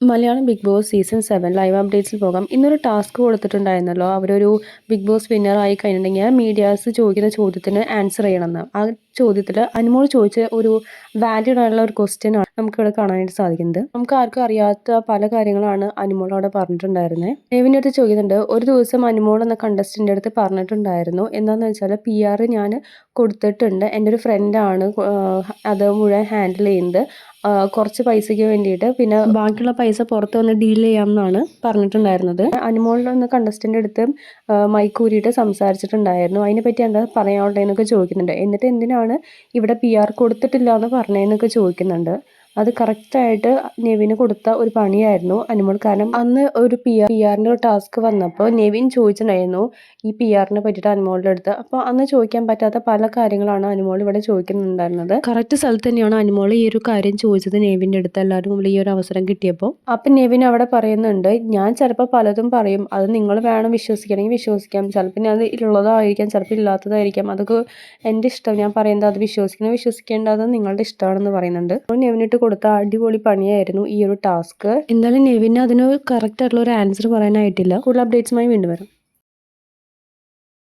Malayalam Bigg Boss season seven live അപ്ഡേറ്റ്സിൽ പോകാം. ഇന്നൊരു task കൊടുത്തിട്ടുണ്ടായിരുന്നല്ലോ. അവരൊരു ബിഗ് ബോസ് വിന്നർ ആയി കഴിഞ്ഞിട്ടുണ്ടെങ്കിൽ മീഡിയാസ് ചോദിക്കുന്ന ചോദ്യത്തിന് ആൻസർ ചെയ്യണമെന്ന്. ആ ചോദ്യത്തിൽ അനുമോൾ ചോദിച്ച ഒരു വാലിഡ് ആയിട്ടുള്ള ഒരു ക്വസ്റ്റ്യനാണ് നമുക്കിവിടെ കാണാനായിട്ട് സാധിക്കുന്നത്. നമുക്ക് ആർക്കും അറിയാത്ത പല കാര്യങ്ങളാണ് അനുമോൾ അവിടെ പറഞ്ഞിട്ടുണ്ടായിരുന്നത് ദേവിന്റെ അടുത്ത് ചോദിക്കുന്നുണ്ട് ഒരു ദിവസം അനുമോൾ എന്ന കണ്ടസ്റ്റന്റെ അടുത്ത് പറഞ്ഞിട്ടുണ്ടായിരുന്നു. എന്താണെന്ന് വെച്ചാൽ പി ആർ ഞാൻ കൊടുത്തിട്ടുണ്ട്. എന്റെ ഒരു ഫ്രണ്ടാണ് അത് മുഴുവൻ ഹാൻഡിൽ ചെയ്യുന്നത്. കുറച്ച് പൈസയ്ക്ക് വേണ്ടിയിട്ട്. പിന്നെ ബാക്കിയുള്ള പൈസ പുറത്ത് വന്ന് ഡീൽ ചെയ്യാമെന്നാണ് പറഞ്ഞിട്ടുണ്ടായിരുന്നത്. അനുമോളിൽ ഒന്ന് കണ്ടസ്റ്റന്റ് അടുത്ത് മൈക്കൂരിയിട്ട് സംസാരിച്ചിട്ടുണ്ടായിരുന്നു. അതിനെപ്പറ്റി എന്താ പറയാനുള്ളതെന്നൊക്കെ ചോദിക്കുന്നുണ്ട്. എന്നിട്ട് എന്തിനാണ് ഇവിടെ പി ആർ കൊടുത്തിട്ടില്ല എന്ന് പറഞ്ഞതെന്നൊക്കെ ചോദിക്കുന്നുണ്ട്. അത് കറക്റ്റായിട്ട് നെവിന് കൊടുത്ത ഒരു പണിയായിരുന്നു. അനുമോൾ കാരണം അന്ന് ഒരു പി ആർ പി ആറിന്റെ ഒരു ടാസ്ക് വന്നപ്പോൾ നെവിൻ ചോദിച്ചിട്ടുണ്ടായിരുന്നു ഈ പി ആറിനെ പറ്റിയിട്ട് അനുമോളുടെ അടുത്ത്. അപ്പോൾ അന്ന് ചോദിക്കാൻ പറ്റാത്ത പല കാര്യങ്ങളാണ് അനുമോൾ ഇവിടെ ചോദിക്കുന്നുണ്ടായിരുന്നത്. കറക്റ്റ് സ്ഥലത്ത് തന്നെയാണ് അനുമോൾ ഈ ഒരു കാര്യം ചോദിച്ചത് നെവിന്റെ അടുത്ത് എല്ലാവരും മുമ്പിൽ ഈ ഒരു അവസരം കിട്ടിയപ്പോൾ അപ്പം നെവിൻ അവിടെ പറയുന്നുണ്ട് ഞാൻ ചിലപ്പോൾ പലതും പറയും. അത് നിങ്ങൾ വേണം വിശ്വസിക്കണമെങ്കിൽ വിശ്വസിക്കാം. ചിലപ്പോൾ ഞാൻ ഉള്ളതായിരിക്കാം ചിലപ്പോൾ ഇല്ലാത്തതായിരിക്കാം. അതൊക്കെ എന്റെ ഇഷ്ടം. ഞാൻ പറയുന്നത് അത് വിശ്വസിക്കണം. വിശ്വസിക്കേണ്ടത് നിങ്ങളുടെ ഇഷ്ടമാണെന്ന് പറയുന്നുണ്ട്. നെവിനിട്ട് കൊടുത്ത അടിപൊളി പണിയായിരുന്നു ഈ ഒരു ടാസ്ക് എന്തായാലും നെവിന് അതിന് കറക്റ്റ് ആയിട്ടുള്ള ഒരു ആൻസർ പറയാനായിട്ടില്ല. കൂടുതൽ അപ്ഡേറ്റ്സുമായി വീണ്ടും വരാം.